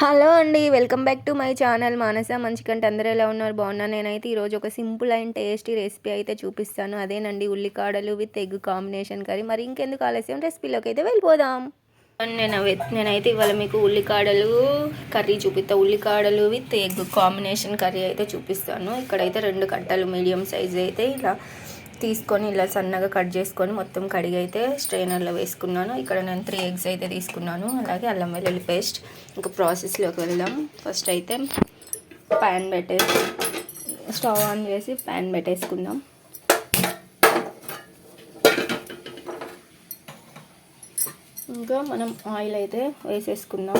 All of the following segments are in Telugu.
హలో అండి welcome back to my channel. Manasa Manchikanti అందరూ ఎలా ఉన్నారు? బాగున్నాను. నేనైతే ఈరోజు ఒక సింపుల్ అండ్ టేస్టీ రెసిపీ అయితే చూపిస్తాను. అదేనండి ఉల్లికాడలు విత్ ఎగ్ కాంబినేషన్ కర్రీ. మరి ఇంకెందుకు ఆలస్యం? రెసిపీలోకి అయితే వెళ్ళిపోదాం. నేను నేనైతే ఇవాళ మీకు ఉల్లికాడలు కర్రీ చూపిస్తా ఉల్లికాడలు విత్ ఎగ్ కాంబినేషన్ కర్రీ అయితే చూపిస్తాను. ఇక్కడైతే రెండు కట్టలు మీడియం సైజ్ అయితే ఇలా తీసుకొని ఇలా సన్నగా కట్ చేసుకొని మొత్తం కడిగి అయితే స్ట్రైనర్లో వేసుకున్నాను. ఇక్కడ నేను త్రీ ఎగ్స్ అయితే తీసుకున్నాను. అలాగే అల్లం వెల్లుల్లి పేస్ట్. ఇంకా ప్రాసెస్లోకి వెళ్దాం. ఫస్ట్ అయితే ప్యాన్ పెట్టేసి స్టవ్ ఆన్ చేసి ప్యాన్ పెట్టేసుకుందాం. ఇంకా మనం ఆయిల్ అయితే వేసేసుకుందాం.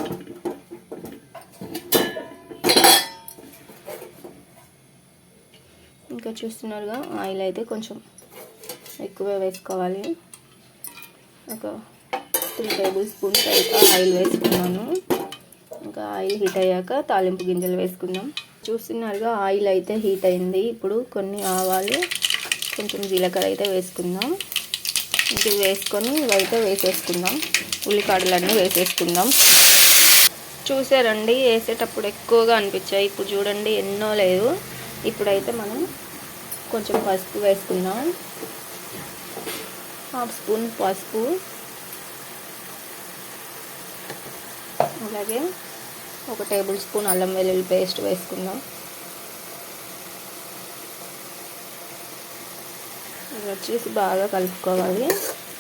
ఇక్కడ చూస్తున్నారుగా ఆయిల్ అయితే కొంచెం ఎక్కువ వేసుకోవాలి. ఒక త్రీ టేబుల్ స్పూన్స్ అయితే ఆయిల్ వేసుకున్నాను. ఇంకా ఆయిల్ హీట్ అయ్యాక తాలింపు గింజలు వేసుకుందాం. చూస్తున్నారుగా ఆయిల్ అయితే హీట్ అయింది. ఇప్పుడు కొన్ని ఆవాలు కొంచెం జీలకర్ర అయితే వేసుకుందాం. ఇది వేసుకొని ఇవైతే వేసేసుకుందాం. ఉల్లికాడలన్నీ వేసేసుకుందాం. చూసారండి వేసేటప్పుడు ఎక్కువగా అనిపించాయి. ఇప్పుడు చూడండి ఎన్నో లేదు. ఇప్పుడైతే మనం కొంచెం పసుపు వేసుకుందాం. హాఫ్ స్పూన్ పసుపు. అలాగే ఒక టేబుల్ స్పూన్ అల్లం వెల్లుల్లి పేస్ట్ వేసుకుందాం. ఇది వచ్చేసి బాగా కలుపుకోవాలి.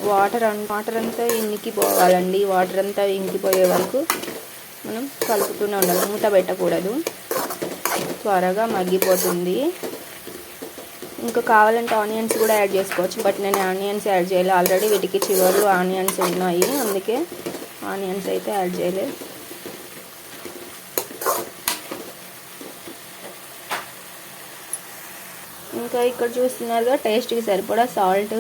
వాటర్ వాటర్ అంతా ఇంకి పోవాలండి. వాటర్ అంతా ఇంకిపోయే వరకు మనం కలుపుతూనే ఉండాలి. మూత పెట్టకూడదు. త్వరగా మగ్గిపోతుంది. ఇంకా కావాలంటే ఆనియన్స్ కూడా యాడ్ చేసుకోవచ్చు బట్ నేను ఆనియన్స్ యాడ్ చేయలేదు ఆల్రెడీ వీటికి చివర్లు ఆనియన్స్ ఉన్నాయి అందుకే ఆనియన్స్ అయితే యాడ్ చేయలేదు ఇంకా ఇక్కడ చూస్తున్నారుగా టేస్ట్కి సరిపడా సాల్ట్.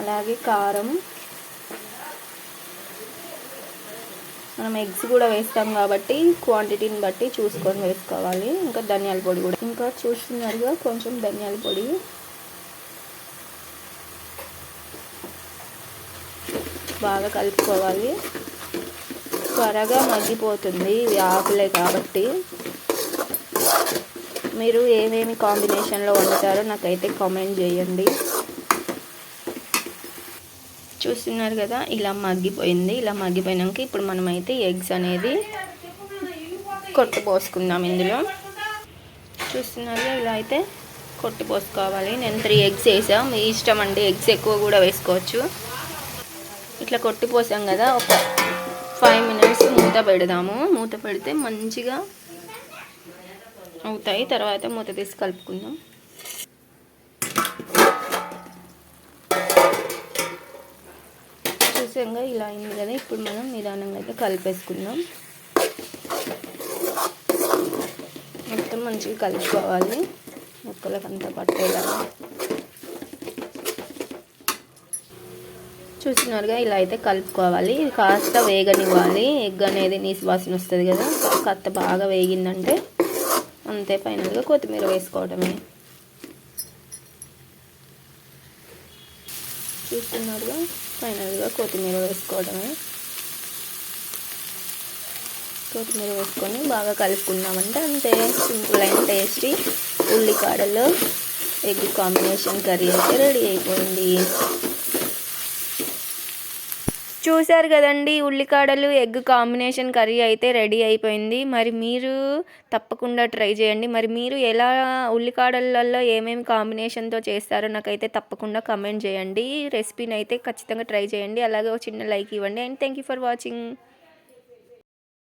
అలాగే కారం. మనం ఎగ్స్ కూడా వేస్తాం కాబట్టి క్వాంటిటీని బట్టి చూసుకొని వేసుకోవాలి. ఇంకా ధనియాల పొడి కూడా. ఇంకా చూస్తున్నారుగా కొంచెం ధనియాల పొడి. బాగా కలుపుకోవాలి. త్వరగా మగ్గిపోతుంది ఇది ఆకులే కాబట్టి. మీరు ఏమేమి కాంబినేషన్లో వండుతారో నాకైతే కామెంట్ చేయండి. చూస్తున్నారు కదా ఇలా మగ్గిపోయింది. ఇలా మగ్గిపోయినాక ఇప్పుడు మనమైతే ఎగ్స్ అనేది కొట్టు పోసుకుందాం ఇందులో. చూస్తున్నారు ఇలా అయితే కొట్టు పోసుకోవాలి. నేను త్రీ ఎగ్స్ వేసాం. మీ ఇష్టం అండి ఎగ్స్ ఎక్కువ కూడా వేసుకోవచ్చు. ఇట్లా కొట్టి పోసాం కదా ఒక ఫైవ్ మినిట్స్ మూత పెడదాము. మూత పెడితే మంచిగా అవుతాయి. తర్వాత మూత తీసి కలుపుకుందాం. చూసాంగా ఇలా అయింది కదా. ఇప్పుడు మనం నిదానంగా అయితే కలిపేసుకుందాం. మొత్తం మంచిగా కలుపుకోవాలి. ముక్కలకంతా పట్టేలాగా చూస్తున్నారుగా ఇలా అయితే కలుపుకోవాలి. ఇది కాస్త వేగనివ్వాలి. ఎగ్ అనేది నీసు వాసన వస్తుంది కదా. కాస్త బాగా వేగిందంటే అంతే ఫైనల్గా కొత్తిమీర వేసుకోవడమే చూస్తున్నారుగా? ఫైనల్గా కొత్తిమీర వేసుకోవడమే. కొత్తిమీర వేసుకొని బాగా కలుపుకున్నామంటే అంతే. సింపుల్ అయిన టేస్టీ. ఉల్లికాడలో ఎగ్ కాంబినేషన్ కర్రీ అయితే రెడీ అయిపోయింది. చూశారు కదండి ఉల్లికాడలు ఎగ్ కాంబినేషన్ కర్రీ అయితే రెడీ అయిపోయింది. మరి మీరు తప్పకుండా ట్రై చేయండి. మరి మీరు ఎలా ఉల్లికాడలలో ఏమేమి కాంబినేషన్తో చేస్తారో నాకైతే తప్పకుండా కమెంట్ చేయండి. రెసిపీని అయితే ఖచ్చితంగా ట్రై చేయండి. అలాగే ఒక చిన్న లైక్ ఇవ్వండి. And thank you for watching.